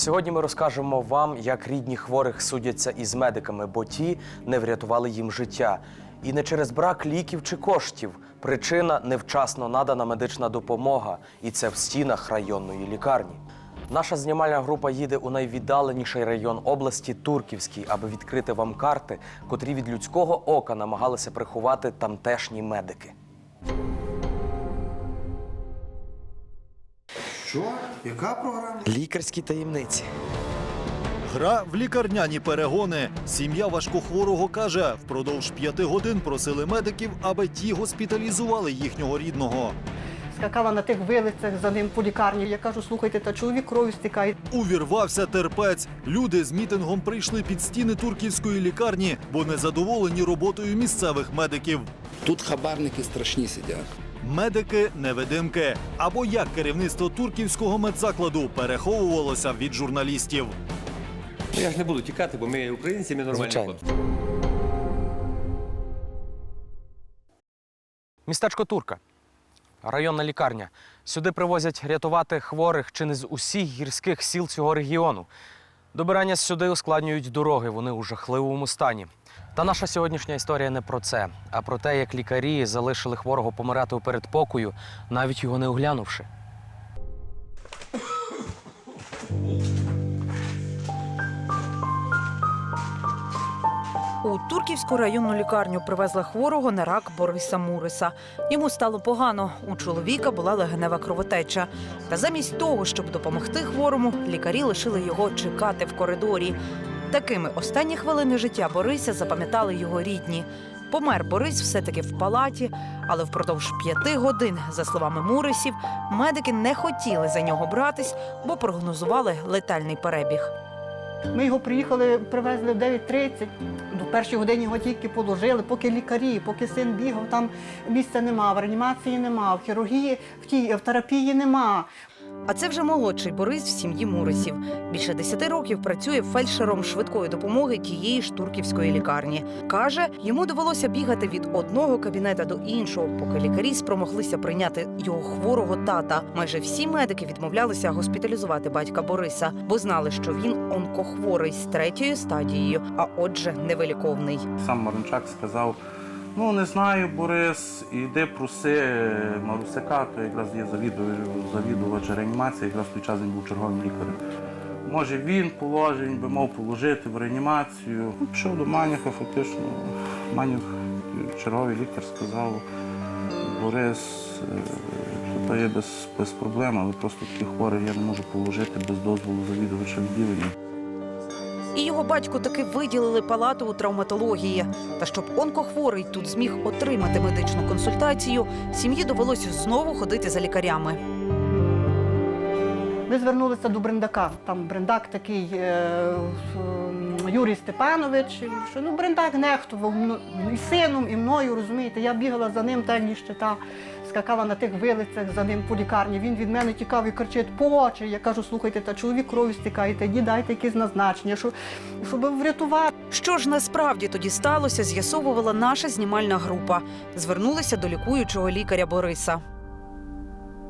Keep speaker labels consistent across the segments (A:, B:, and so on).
A: Сьогодні ми розкажемо вам, як рідні хворих судяться із медиками, бо ті не врятували їм життя. І не через брак ліків чи коштів. Причина невчасно надана медична допомога, і це в стінах районної лікарні. Наша знімальна група їде у найвіддаленіший район області Турківський, аби відкрити вам карти, котрі від людського ока намагалися приховати тамтешні медики.
B: Що? Яка програма?
A: Лікарські таємниці.
C: Гра в лікарняні перегони. Сім'я важкохворого каже, впродовж п'яти годин просили медиків, аби ті госпіталізували їхнього рідного.
D: скакала на тих вилицях за ним по лікарні. Я кажу, слухайте, та чоловік кров'ю стікає.
C: Увірвався терпець. Люди з мітингом прийшли під стіни турківської лікарні, бо незадоволені роботою місцевих медиків.
B: Тут хабарники страшні сидять.
C: Медики невидимки. Або як керівництво турківського медзакладу переховувалося від журналістів.
E: Ну, Я ж не буду тікати, бо ми українці, ми нормальні
A: Звичайно.
E: хлопці.
A: Містечко Турка. Районна лікарня. Сюди привозять рятувати хворих чи не з усіх гірських сіл цього регіону. Добирання сюди ускладнюють дороги, вони у жахливому стані. Та наша сьогоднішня історія не про це, а про те, як лікарі залишили хворого помирати у передпокою, навіть його не оглянувши.
F: Турківську районну лікарню привезли хворого на рак Бориса Муриса. Йому стало погано. У чоловіка була легенева кровотеча. Та замість того, щоб допомогти хворому, лікарі лишили його чекати в коридорі. Такими останні хвилини життя Бориса запам'ятали його рідні. Помер Борис все-таки в палаті, але впродовж п'яти годин, за словами Мурисів, медики не хотіли за нього братись, бо прогнозували летальний перебіг.
D: Ми його приїхали, привезли в 9.30. До першої години його тільки положили, поки лікарі, поки син бігав, там місця нема, в реанімації нема, в хірургії, в тій в терапії нема.
F: А це вже молодший Борис в сім'ї Мурисів. Більше 10 років працює фельдшером швидкої допомоги тієї ж турківської лікарні. Каже, йому довелося бігати від одного кабінета до іншого, поки лікарі спромоглися прийняти його хворого тата. Майже всі медики відмовлялися госпіталізувати батька Бориса, бо знали, що він онкохворий з третьою стадією, а отже, невиліковний.
G: Сам Марончак сказав: ну не знаю, Борис, іди проси е, Марусяка, то якраз є завідувач, реанімації, якраз в той час він був черговим лікарем. Може він положить, він би мав положити в реанімацію. Ну, Пішов до Маніха, фактично. Маніх, черговий лікар, сказав, Борис, е, то є без, без проблем, але просто таких хворих я не можу положити без дозволу завідувача відділення.
F: І його батьку таки виділили палату у травматології. Та щоб онкохворий тут зміг отримати медичну консультацію, сім'ї довелося знову ходити за лікарями.
D: Ми звернулися до Брендака. Там Брендак такий е, Юрій Степанович. Що ну Брендак нехтував і сином, і мною, розумієте. Я бігала за ним, так ніж щита, скакала на тих вилицях за ним по лікарні. Він від мене тікав і кричить Поче. Я кажу, слухайте, та чоловік кров'ю стікає, тоді дайте якісь назначення, щоб, щоб врятувати.
F: Що ж насправді тоді сталося, з'ясовувала наша знімальна група. Звернулися до лікуючого лікаря Бориса.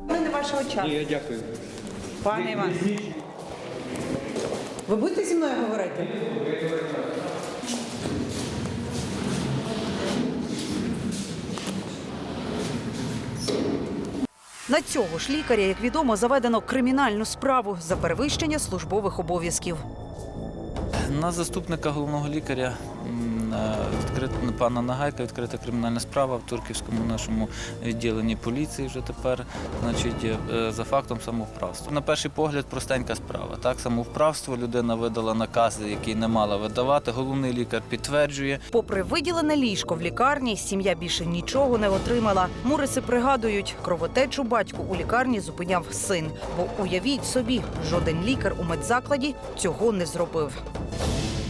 H: не вашого часу.
E: Ні, я дякую.
H: Пане Іван. Ви будете зі мною говорити?
F: На цього ж лікаря, як відомо, заведено кримінальну справу за перевищення службових обов'язків.
I: На заступника головного лікаря відкрита на пана Нагайка відкрита кримінальна справа в турківському нашому відділенні поліції вже тепер, значить, е, за фактом самовправства. На перший погляд простенька справа. Так, самовправство людина видала накази, які не мала видавати. Головний лікар підтверджує.
F: Попри виділене ліжко в лікарні, сім'я більше нічого не отримала. Муриси пригадують, кровотечу батьку у лікарні зупиняв син. Бо уявіть собі, жоден лікар у медзакладі цього не зробив.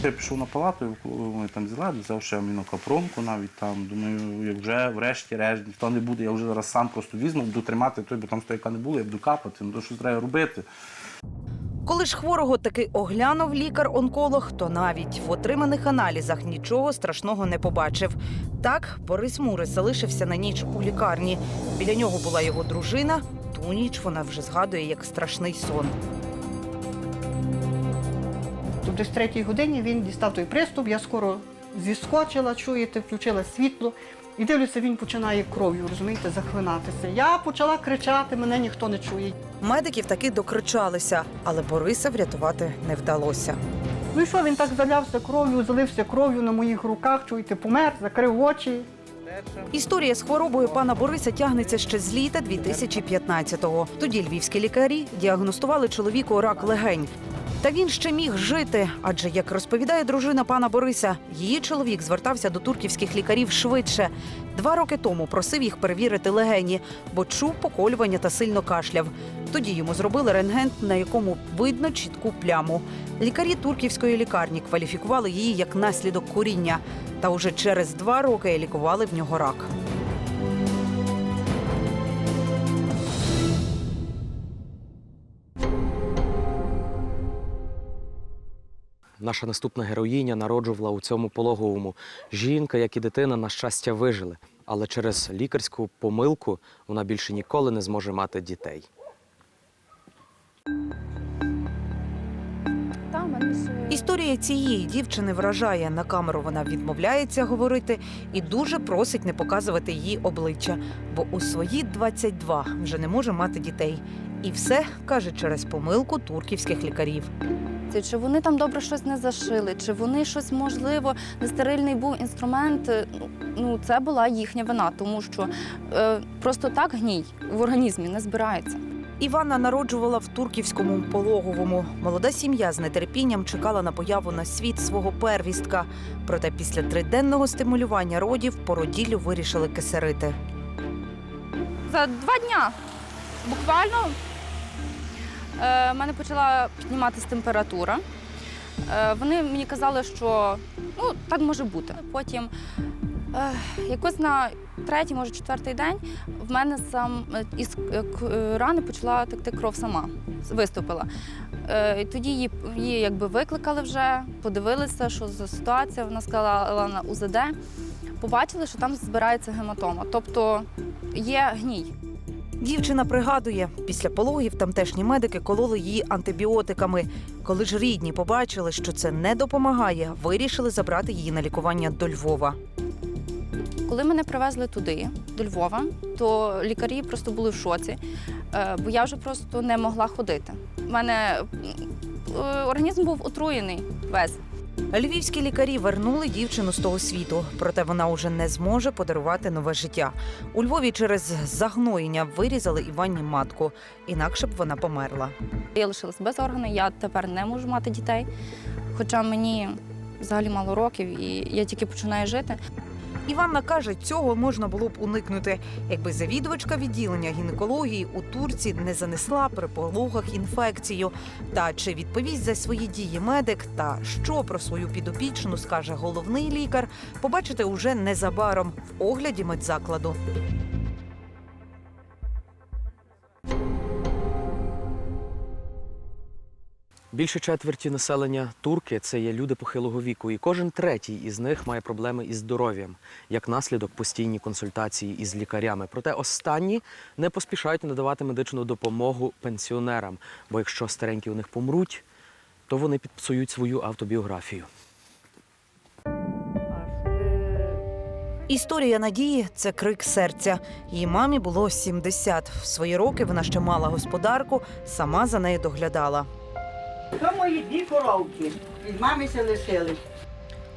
G: Я пішов на палату, ми там зіла, взяв ще амінокапронку навіть там. Думаю, як вже врешті-решт ніхто не буде, я вже зараз сам просто візьму, буду тримати той, бо там стояка не було, я буду капати, ну то що треба робити.
F: Коли ж хворого таки оглянув лікар-онколог, то навіть в отриманих аналізах нічого страшного не побачив. Так, Борис Мурис залишився на ніч у лікарні. Біля нього була його дружина. Ту ніч вона вже згадує як страшний сон.
D: Десь в третій годині він дістав той приступ, я скоро зіскочила, чуєте, включила світло. І дивлюся, він починає кров'ю, розумієте, захлинатися. Я почала кричати, мене ніхто не чує.
F: Медиків таки докричалися, але Бориса врятувати не вдалося.
D: Ну і що, він так залявся кров'ю, залився кров'ю на моїх руках, чуєте, помер, закрив очі.
F: Історія з хворобою пана Бориса тягнеться ще з літа 2015-го. Тоді львівські лікарі діагностували чоловіку рак легень. Та він ще міг жити, адже, як розповідає дружина пана Бориса, її чоловік звертався до турківських лікарів швидше. Два роки тому просив їх перевірити легені, бо чув поколювання та сильно кашляв. Тоді йому зробили рентген, на якому видно чітку пляму. Лікарі турківської лікарні кваліфікували її як наслідок куріння. Та уже через два роки лікували в нього рак.
A: Наша наступна героїня народжувала у цьому пологовому. Жінка, як і дитина, на щастя, вижили. Але через лікарську помилку вона більше ніколи не зможе мати дітей.
F: Історія цієї дівчини вражає. На камеру вона відмовляється говорити і дуже просить не показувати її обличчя, бо у свої 22 вже не може мати дітей. І все каже через помилку турківських лікарів.
J: Чи вони там добре щось не зашили, чи вони щось можливо нестерильний був інструмент. е, Ну це була їхня вина, тому що е, просто так гній в організмі не збирається.
F: Іванна народжувала в турківському пологовому. Молода сім'я з нетерпінням чекала на появу на світ свого первістка. Проте після триденного стимулювання родів породіллю вирішили кисерити.
J: За два дня буквально в мене почала підніматися температура. Е, вони мені казали, що ну, так може бути. Потім е, якось на третій, може четвертий день в мене сам е, із е, е, рани почала текти кров сама, виступила. Е, тоді її, її якби викликали вже, подивилися, що за ситуація. Вона сказала на УЗД. Побачили, що там збирається гематома, тобто є гній.
F: Дівчина пригадує, після пологів тамтешні медики кололи її антибіотиками. Коли ж рідні побачили, що це не допомагає, вирішили забрати її на лікування до Львова.
J: Коли мене привезли туди, до Львова, то лікарі просто були в шоці, е, бо я вже просто не могла ходити. У мене е, організм був отруєний весь.
F: Львівські лікарі вернули дівчину з того світу, проте вона уже не зможе подарувати нове життя. У Львові через загноєння вирізали Іванні матку, інакше б вона померла.
J: Я лишилась без органу, я тепер не можу мати дітей. Хоча мені взагалі мало років, і я тільки починаю жити.
F: Іванна каже, цього можна було б уникнути, якби завідувачка відділення гінекології у Турці не занесла при пологах інфекцію. Та чи відповість за свої дії медик, та що про свою підопічну скаже головний лікар, побачите уже незабаром в огляді медзакладу.
A: Більше четверті населення турки це є люди похилого віку, і кожен третій із них має проблеми із здоров'ям, як наслідок постійні консультації із лікарями. Проте останні не поспішають надавати медичну допомогу пенсіонерам, бо якщо старенькі у них помруть, то вони підпсують свою автобіографію.
F: Історія Надії це крик серця. Її мамі було 70. В свої роки вона ще мала господарку, сама за нею доглядала.
D: То мої дві коровки. Від мами се лишились.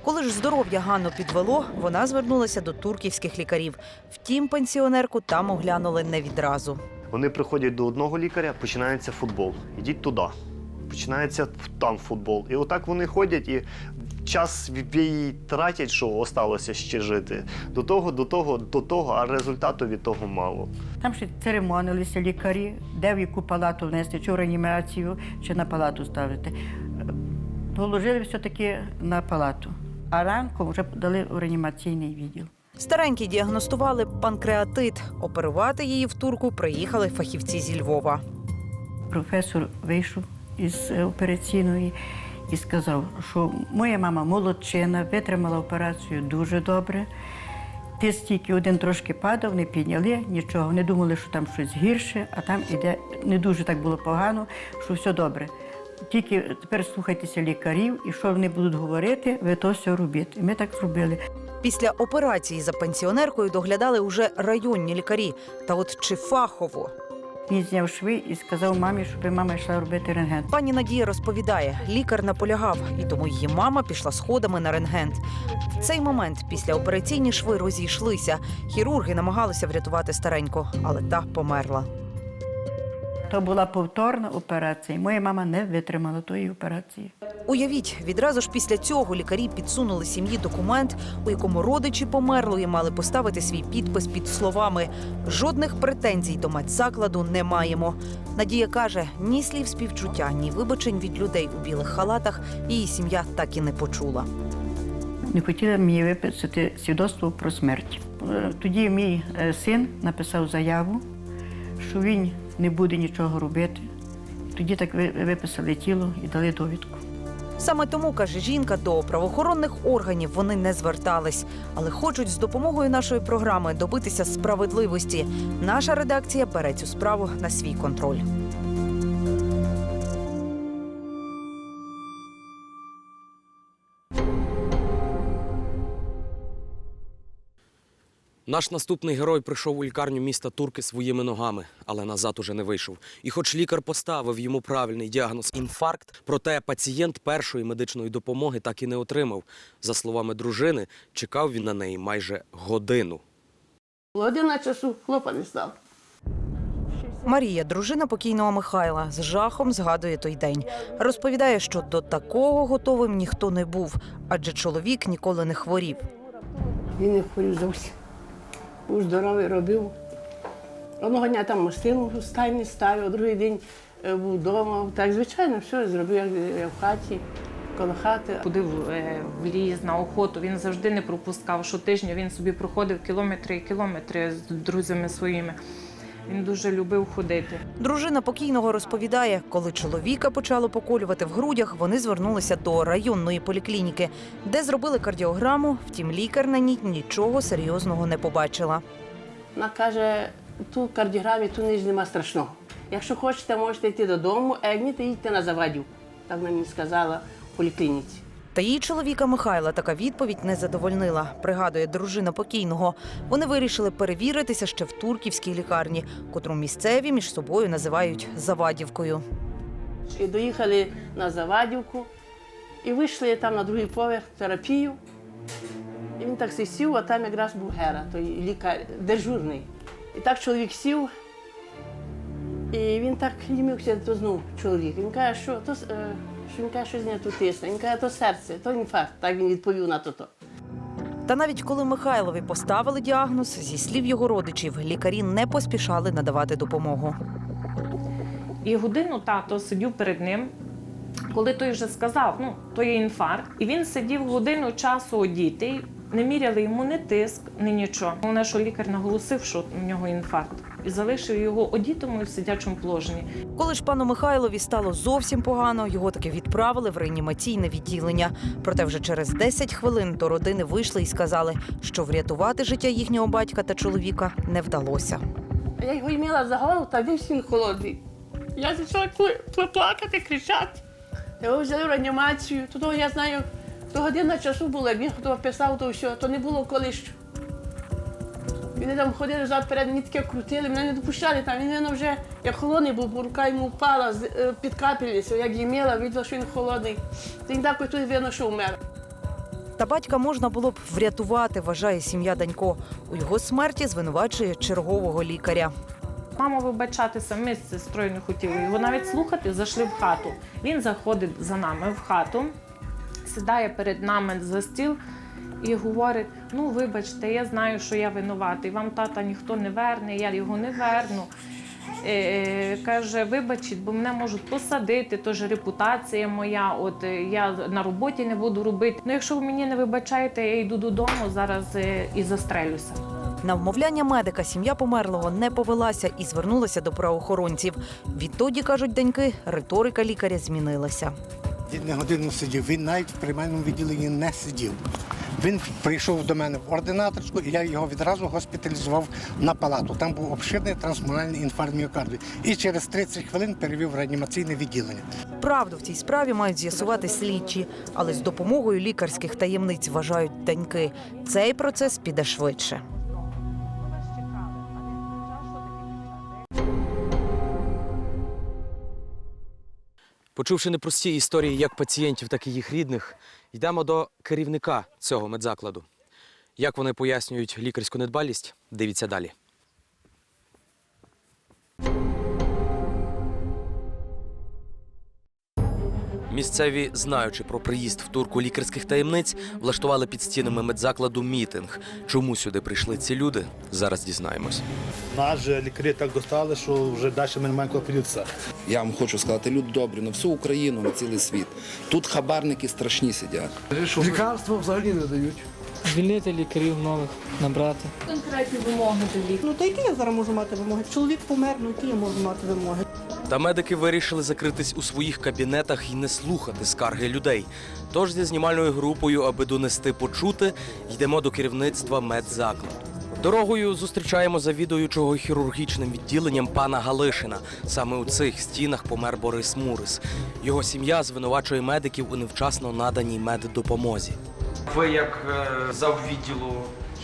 F: Коли ж здоров'я Ганну підвело, вона звернулася до турківських лікарів. Втім, пенсіонерку там оглянули не відразу.
K: Вони приходять до одного лікаря, починається футбол. Ідіть туди. Починається там футбол. І отак вони ходять і час свій тратять, що осталося ще жити. До того, до того, до того, а результату від того мало.
L: Там ще церемонилися лікарі, де в яку палату внести, чи в реанімацію, чи на палату ставити. Положили все-таки на палату, а ранком вже дали у реанімаційний відділ.
F: Старенькій діагностували панкреатит. Оперувати її в турку приїхали фахівці зі Львова.
L: Професор вийшов із операційної і сказав, що моя мама молодчина, витримала операцію дуже добре. Тиск тільки один трошки падав, не підняли нічого. Не думали, що там щось гірше, а там іде не дуже так було погано, що все добре. Тільки тепер слухайтеся лікарів, і що вони будуть говорити, ви то все робіть. І ми так зробили.
F: Після операції за пенсіонеркою доглядали уже районні лікарі. Та от чи фахово?
L: Він зняв шви і сказав мамі, щоб мама йшла робити рентген.
F: Пані Надія розповідає, лікар наполягав, і тому її мама пішла сходами на рентген. В цей момент після операційні шви розійшлися. Хірурги намагалися врятувати стареньку, але та померла.
L: То була повторна операція. і Моя мама не витримала тої операції.
F: Уявіть, відразу ж після цього лікарі підсунули сім'ї документ, у якому родичі померлої мали поставити свій підпис під словами жодних претензій до медзакладу не маємо. Надія каже, ні слів співчуття, ні вибачень від людей у білих халатах її сім'я так і не почула.
L: Не хотіла мені виписати свідоцтво про смерть. Е, Тоді мій е, син написав заяву, що він не буде нічого робити. Тоді так ви- виписали тіло і дали довідку.
F: Саме тому каже жінка, до правоохоронних органів вони не звертались, але хочуть з допомогою нашої програми добитися справедливості. Наша редакція бере цю справу на свій контроль.
A: Наш наступний герой прийшов у лікарню міста Турки своїми ногами, але назад уже не вийшов. І хоч лікар поставив йому правильний діагноз інфаркт, проте пацієнт першої медичної допомоги так і не отримав. За словами дружини, чекав він на неї майже годину.
M: Година часу хлопа не став.
F: Марія, дружина покійного Михайла, з жахом згадує той день. Розповідає, що до такого готовим ніхто не був, адже чоловік ніколи не хворів.
M: Він не хворів зовсім. Був здоровий, робив. Одного дня там мастину в стайні ставив, другий день е, був вдома. Так, звичайно, все зробив, як в хаті, коло хати.
N: Ходив е, в ліс на охоту. Він завжди не пропускав. Щотижня він собі проходив кілометри і кілометри з друзями своїми. Він дуже любив ходити.
F: Дружина покійного розповідає, коли чоловіка почало поколювати в грудях, вони звернулися до районної поліклініки, де зробили кардіограму. Втім, лікар на ній нічого серйозного не побачила.
M: Вона каже, ту кардіограмі, ту ніж нема страшного. Якщо хочете, можете йти додому, а як ні, то їдьте на завадів. Так вона мені сказала в поліклініці.
F: Та її чоловіка Михайла така відповідь не задовольнила. Пригадує дружина покійного. Вони вирішили перевіритися ще в турківській лікарні, котру місцеві між собою називають Завадівкою.
M: І доїхали на Завадівку і вийшли там на другий поверх терапію. І він так сів, а там якраз був Гера, той лікар дежурний. І так чоловік сів, і він так лімився, то знов чоловік. Він каже, що то, е, що він каже, що з нього тут тисне. Він каже, то серце, то інфаркт. Так він відповів на то.
F: Та навіть коли Михайлові поставили діагноз, зі слів його родичів, лікарі не поспішали надавати допомогу.
N: І годину тато сидів перед ним, коли той вже сказав, ну, то є інфаркт. І він сидів годину часу одітий, не міряли йому ні тиск, ні нічого. Головне, що лікар наголосив, що в нього інфаркт, і залишив його одітому і в сидячому положенні.
F: Коли ж пану Михайлові стало зовсім погано, його таки відправили в реанімаційне відділення. Проте вже через 10 хвилин до родини вийшли і сказали, що врятувати життя їхнього батька та чоловіка не вдалося.
M: Я його імела за голову, та він він холодний. Я почала плакати, кричати. Його взяли в реанімацію. Того я знаю, то година часу була, як він хто писав, то все, то не було коли що. Вони там ходили зад перед, мені таке крутили, мене не допущали там. Він вже як холодний був, бо рука йому впала е, під капельницю, як їмела, видно, що він холодний. Він так тут видно, що вмер.
F: Та батька можна було б врятувати, вважає сім'я Данько. У його смерті звинувачує чергового лікаря.
N: Мама вибачатися, ми з сестрою не хотіли його навіть слухати, зайшли в хату. Він заходить за нами в хату, сідає перед нами за стіл і говорить: ну, вибачте, я знаю, що я винуватий, вам тата ніхто не верне, я його не верну. е, каже, вибачіть, бо мене можуть посадити, то ж репутація моя, от е, я на роботі не буду робити. Ну, якщо ви мені не вибачаєте, я йду додому зараз е, і застрелюся.
F: На вмовляння медика сім'я померлого не повелася і звернулася до правоохоронців. Відтоді, кажуть доньки, риторика лікаря змінилася.
O: Він не годину сидів, він навіть в приймальному відділенні не сидів. Він прийшов до мене в ординаторську, і я його відразу госпіталізував на палату. Там був обширний трансмональний інфаркт міокарду. І через 30 хвилин перевів в реанімаційне відділення.
F: Правду в цій справі мають з'ясувати слідчі, але з допомогою лікарських таємниць вважають доньки. Цей процес піде швидше.
A: Почувши непрості історії як пацієнтів, так і їх рідних, йдемо до керівника цього медзакладу. Як вони пояснюють лікарську недбалість, дивіться далі. Місцеві, знаючи про приїзд в турку лікарських таємниць, влаштували під стінами медзакладу мітинг. Чому сюди прийшли ці люди? Зараз дізнаємось.
P: Нас же лікарі так достали, що вже далі ми не маємо подітися.
B: Я вам хочу сказати, люди добрі на всю Україну, на цілий світ. Тут хабарники страшні сидять.
P: Лікарства взагалі не дають.
I: Звільнити лікарів нових, набрати.
N: Конкретні вимоги до лікаря.
D: Ну та які я зараз можу мати вимоги? Чоловік помер, ну які я можу мати вимоги?
A: Та медики вирішили закритись у своїх кабінетах і не слухати скарги людей. Тож зі знімальною групою, аби донести почути, йдемо до керівництва медзакладу. Дорогою зустрічаємо завідуючого хірургічним відділенням пана Галишина. Саме у цих стінах помер Борис Мурис. Його сім'я звинувачує медиків у невчасно наданій меддопомозі. Ви, як заввідділу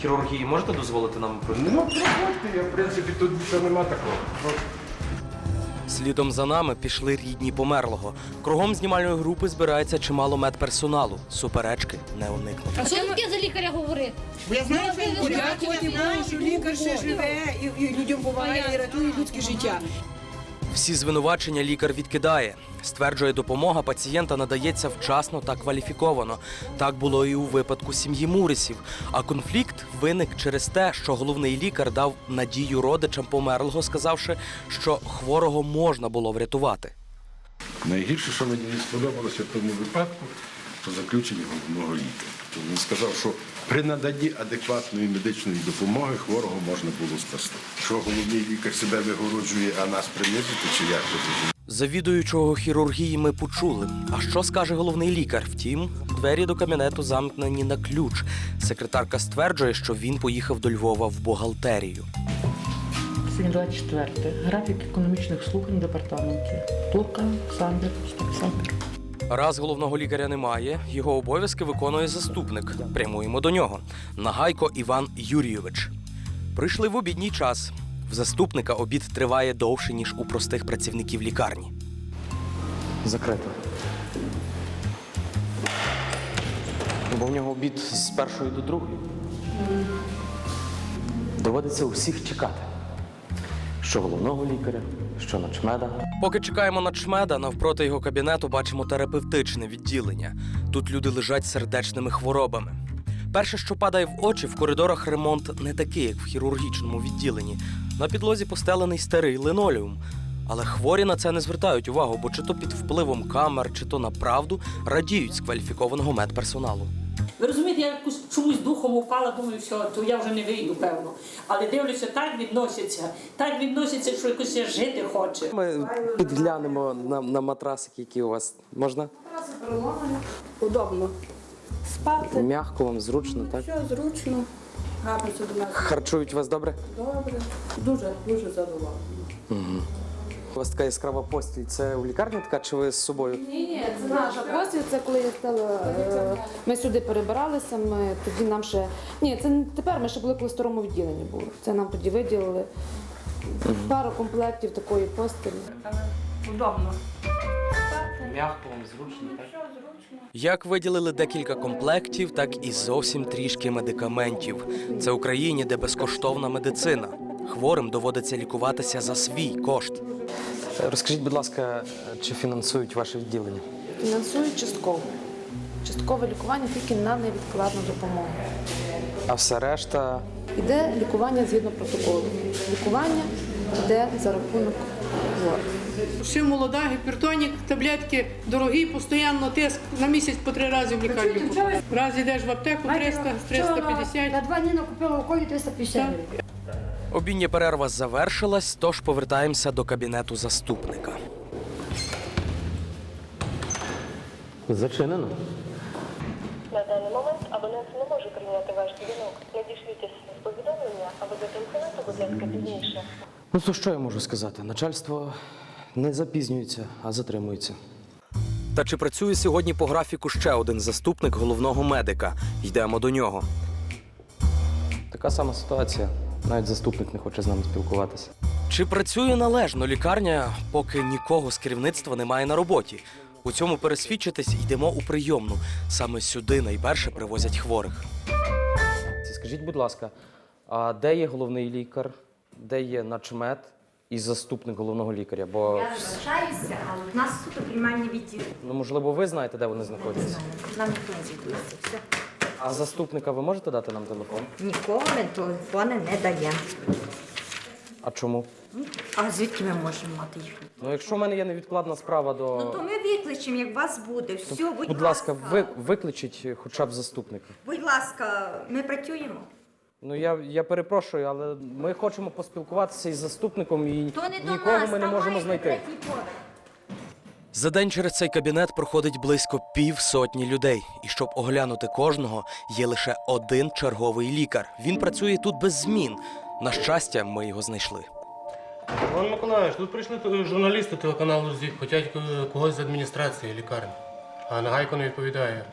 A: хірургії, можете дозволити нам пройти?
P: Ну, проходьте, я в принципі тут нічого нема такого.
A: Слідом за нами пішли рідні померлого. Кругом знімальної групи збирається чимало медперсоналу. Суперечки не уникнуть.
J: А що таке за лікаря говорити?
H: Бо я знаю, що він
J: Дякувати
H: що лікар ще живе і, і людям буває, і рятує людське життя.
A: Всі звинувачення лікар відкидає. Стверджує, допомога пацієнта надається вчасно та кваліфіковано. Так було і у випадку сім'ї Мурисів. А конфлікт виник через те, що головний лікар дав надію родичам померлого, сказавши, що хворого можна було врятувати.
Q: Найгірше, що мені не сподобалося в тому випадку, то заключення головного лікаря. Він сказав, що при наданні адекватної медичної допомоги хворого можна було спасти. Що головний лікар себе вигороджує, а нас принизити, чи як це?
A: Завідуючого хірургії ми почули. А що скаже головний лікар? Втім, двері до кабінету замкнені на ключ. Секретарка стверджує, що він поїхав до Львова в бухгалтерію.
H: Сьогодні 24. Графік економічних слухань в департаменті. Турка, Олександр, Олександр.
A: Раз головного лікаря немає, його обов'язки виконує заступник. Прямуємо до нього. Нагайко Іван Юрійович. Прийшли в обідній час. В заступника обід триває довше, ніж у простих працівників лікарні. Закрито. Бо в нього обід з першої до другої. Доводиться усіх чекати. Що головного лікаря, що начмеда. Поки чекаємо начмеда, навпроти його кабінету бачимо терапевтичне відділення. Тут люди лежать сердечними хворобами. Перше, що падає в очі, в коридорах ремонт не такий, як в хірургічному відділенні. На підлозі постелений старий линолеум. Але хворі на це не звертають увагу, бо чи то під впливом камер, чи то на правду радіють з кваліфікованого медперсоналу.
R: Ви розумієте, я чомусь духом упала, думаю, все, то я вже не вийду, певно. Але дивлюся, так відносяться, так відносяться, що якось я жити хоче.
A: Ми підглянемо на, на матрасики, які у вас можна.
D: Удобно. Спати,
A: М'яко вам зручно, так?
D: все зручно. Гарно до нас.
A: Харчують вас добре?
D: Добре. Дуже, дуже задоволена.
A: Угу. У вас така яскрава постіль. Це у лікарні така, чи ви з собою?
J: Ні, ні, це наша постіль, це коли я стала. е, Ми сюди перебиралися, ми тоді нам ще. Ні, це не тепер ми ще були коли в старому відділенні були. Це нам тоді виділили пару комплектів такої постелі.
D: Удобно.
A: М'яко вам зручно, так? Як виділили декілька комплектів, так і зовсім трішки медикаментів. Це Україні, де безкоштовна медицина. Хворим доводиться лікуватися за свій кошт. Розкажіть, будь ласка, чи фінансують ваше відділення?
J: Фінансують частково. Часткове лікування тільки на невідкладну допомогу.
A: А все решта
S: Іде лікування згідно протоколу. Лікування йде за рахунок хворих.
M: Ще молода, гіпертонік, таблетки дорогі, постійно тиск на місяць по три рази в лікарню. Раз йдеш в аптеку 300, 350.
H: На два дні накупила у колі 350 гривень.
A: Обідня перерва завершилась, тож повертаємося до кабінету заступника. Зачинено.
T: На даний момент абонент не може прийняти ваш дзвінок. Надішліть повідомлення або зателефонуйте, будь ласка, пізніше.
A: Ну то що я можу сказати? Начальство не запізнюється, а затримується. Та чи працює сьогодні по графіку ще один заступник головного медика? Йдемо до нього. Така сама ситуація. Навіть заступник не хоче з нами спілкуватися. Чи працює належно лікарня, поки нікого з керівництва немає на роботі? У цьому пересвідчитись йдемо у прийомну. Саме сюди найперше привозять хворих. Скажіть, будь ласка, а де є головний лікар, де є начмед і заступник головного лікаря? Бо
U: Я вибачаюся, але в нас суто приймальні відділи.
A: ну можливо, ви знаєте, де вони знаходяться.
U: Нам ніхто не звітується. Все.
A: А заступника ви можете дати нам телефон?
U: Нікому ми телефони не даємо.
A: А чому?
U: А звідки ми можемо мати їх?
A: Ну, якщо в мене є невідкладна справа до.
U: Ну то ми викличемо, як вас буде. Все, будь,
A: Будь ласка, ви викличіть хоча б заступника.
U: Будь ласка, ми працюємо.
A: Ну я, я перепрошую, але ми хочемо поспілкуватися із заступником і
U: То не до
A: нікого
U: нас,
A: ми не можемо знайти.
U: третій поверх.
A: За день через цей кабінет проходить близько пів сотні людей. І щоб оглянути кожного, є лише один черговий лікар. Він працює тут без змін. На щастя, ми його знайшли.
V: Іван Миколаївич, тут прийшли журналісти телеканалу ЗІК, хочуть когось з адміністрації лікарні. А Нагайко не відповідає.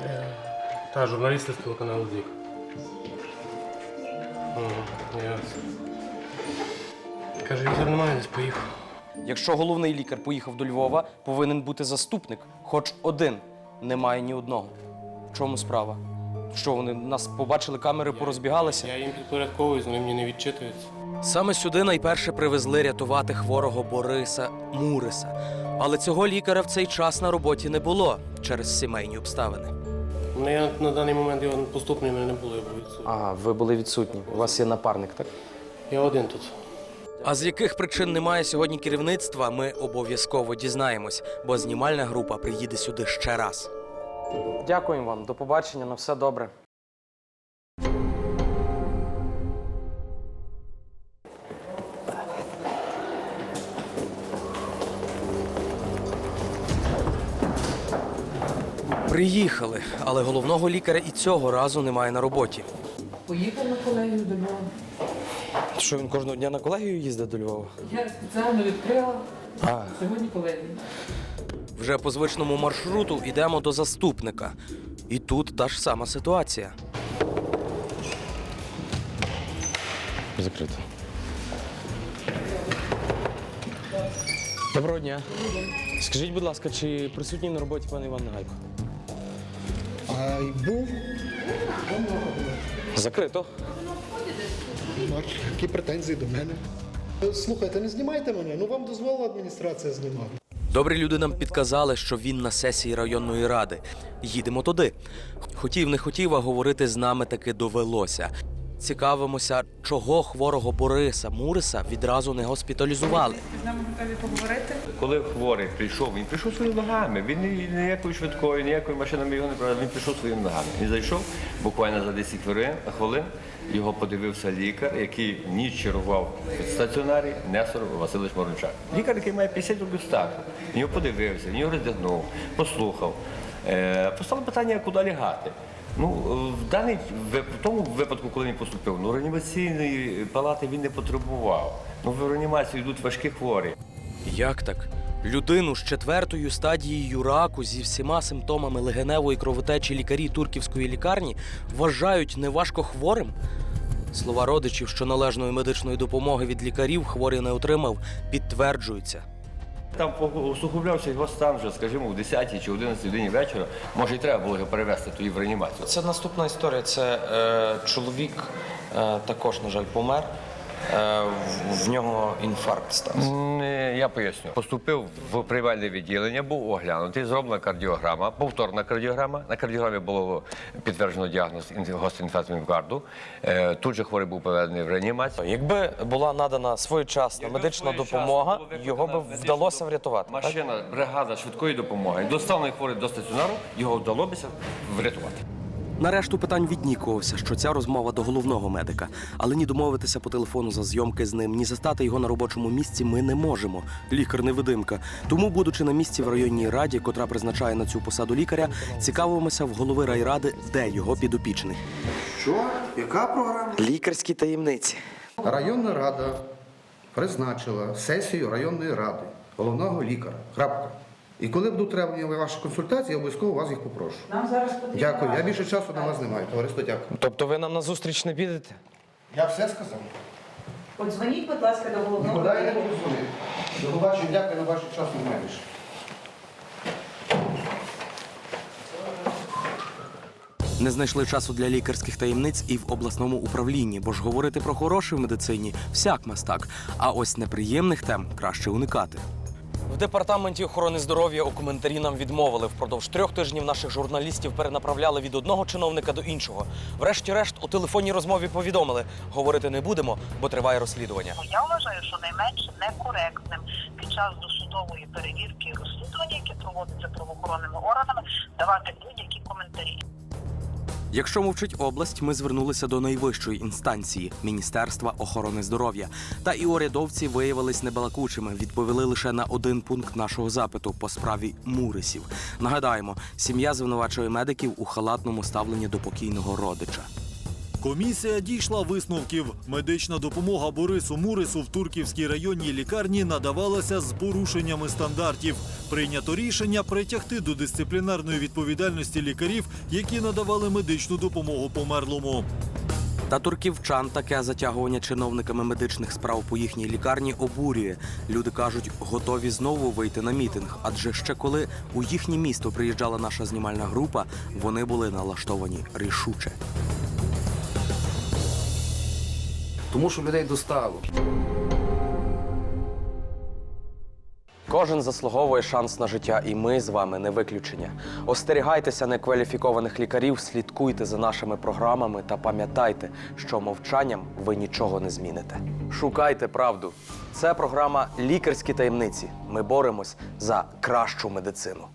V: Е, Та, журналісти з телеканалу ЗІК. Каже, візор немає, десь поїхав.
A: Якщо головний лікар поїхав до Львова, повинен бути заступник, хоч один. Немає ні одного. В чому справа? Що вони нас побачили камери, порозбігалися?
V: Я їм підпорядковуюсь, вони мені не відчитуються.
A: Саме сюди найперше привезли рятувати хворого Бориса Муриса. Але цього лікаря в цей час на роботі не було через сімейні обставини.
V: Мене на даний момент його поступний мене не було, я був відсутній.
A: Ага, ви були відсутні. У вас є напарник, так?
V: Я один тут.
A: А з яких причин немає сьогодні керівництва, ми обов'язково дізнаємось, бо знімальна група приїде сюди ще раз. Дякуємо вам, до побачення, на все добре. Приїхали, але головного лікаря і цього разу немає на роботі.
W: Поїхав на колегію до Львова.
A: Що він кожного дня на колегію їздить до Львова?
W: Я спеціально відкрила
A: А.
W: сьогодні колегію.
A: Вже по звичному маршруту йдемо до заступника. І тут та ж сама ситуація. Закрито. Доброго дня. Скажіть, будь ласка, чи присутній на роботі пан Іван Нагайко?
O: А був.
A: Закрито.
O: Які претензії до мене. Слухайте, не знімайте мене, ну вам дозволила адміністрація знімати.
A: Добрі люди нам підказали, що він на сесії районної ради. Їдемо туди. Хотів, не хотів, а говорити з нами таки довелося. Цікавимося, чого хворого Бориса Муриса відразу не госпіталізували.
W: З нами готові поговорити.
E: Коли хворий прийшов, він прийшов своїми ногами. Він ні- ніякою швидкою, ніякою машинами його не брав. Він прийшов своїми ногами. Він зайшов буквально за 10 хвилин, хвилин. Його подивився лікар, який ніч чергував в стаціонарі Несор Васильович Морончак. Лікар, який має 50 років стажу. Він його подивився, він його роздягнув, послухав. Е, Постало питання, куди лягати. Ну, в даний в тому випадку, коли він поступив, ну реанімаційної палати він не потребував. Ну, в реанімацію йдуть важкі хворі.
A: Як так? Людину з четвертою стадією раку зі всіма симптомами легеневої кровотечі лікарі турківської лікарні вважають неважко хворим? Слова родичів, що належної медичної допомоги від лікарів хворий не отримав, підтверджуються.
E: Там усугублявся його стан вже, скажімо, в 10 чи 11 годині вечора. Може, і треба було його перевезти тоді в реанімацію.
A: Це наступна історія. Це е, чоловік е, також, на жаль, помер. Е, в- нього інфаркт стався.
E: Е, Я поясню. Поступив в приймальне відділення, був оглянутий, зроблена кардіограма, повторна кардіограма. На кардіограмі було підтверджено діагноз ін- гострої міокарду. Е, Тут же хворий був переведений в реанімацію.
A: Якби була надана своєчасна медична допомога, його би вдалося врятувати.
E: Машина, бригада швидкої допомоги. Доставлений хворий до стаціонару, його вдалося врятувати.
A: Нарешту питань віднікувався, що ця розмова до головного медика. Але ні домовитися по телефону за зйомки з ним, ні застати його на робочому місці ми не можемо. Лікар невидимка. Тому, будучи на місці в районній раді, котра призначає на цю посаду лікаря, цікавимося в голови райради, де його підопічний.
X: Що? Яка програма?
A: Лікарські таємниці.
X: Районна рада призначила сесію районної ради, головного лікаря. Крапка. І коли будуть треба ваші консультації, я обов'язково вас їх попрошу.
H: Нам зараз потрібно.
X: Дякую. Я більше часу на вас не маю. Товариство, дякую.
A: Тобто ви нам на зустріч не підете?
X: Я все сказав.
H: Подзвоніть, будь ласка, до головного.
X: Нікуди я не буду дзвонити. До побачення, дякую, на вашу часу немає більше.
A: Не знайшли часу для лікарських таємниць і в обласному управлінні, бо ж говорити про хороше в медицині всяк мастак. А ось неприємних тем краще уникати. В департаменті охорони здоров'я у коментарі нам відмовили. Впродовж трьох тижнів наших журналістів перенаправляли від одного чиновника до іншого. Врешті-решт, у телефонній розмові повідомили: говорити не будемо, бо триває розслідування.
Y: Я вважаю, що найменш некоректним під час досудової перевірки розслідування, яке проводиться правоохоронними органами, давати будь-які коментарі.
A: Якщо мовчить область, ми звернулися до найвищої інстанції Міністерства охорони здоров'я. Та і урядовці виявились небалакучими. Відповіли лише на один пункт нашого запиту по справі Мурисів. Нагадаємо, сім'я звинувачує медиків у халатному ставленні до покійного родича.
Z: Комісія дійшла висновків. Медична допомога Борису Мурису в Турківській районній лікарні надавалася з порушеннями стандартів. Прийнято рішення притягти до дисциплінарної відповідальності лікарів, які надавали медичну допомогу померлому.
A: Та турківчан таке затягування чиновниками медичних справ по їхній лікарні обурює. Люди кажуть, готові знову вийти на мітинг. Адже ще коли у їхнє місто приїжджала наша знімальна група, вони були налаштовані рішуче.
B: Тому що людей достало.
A: Кожен заслуговує шанс на життя, і ми з вами не виключення. Остерігайтеся некваліфікованих лікарів, слідкуйте за нашими програмами та пам'ятайте, що мовчанням ви нічого не зміните. Шукайте правду. Це програма Лікарські таємниці. Ми боремось за кращу медицину.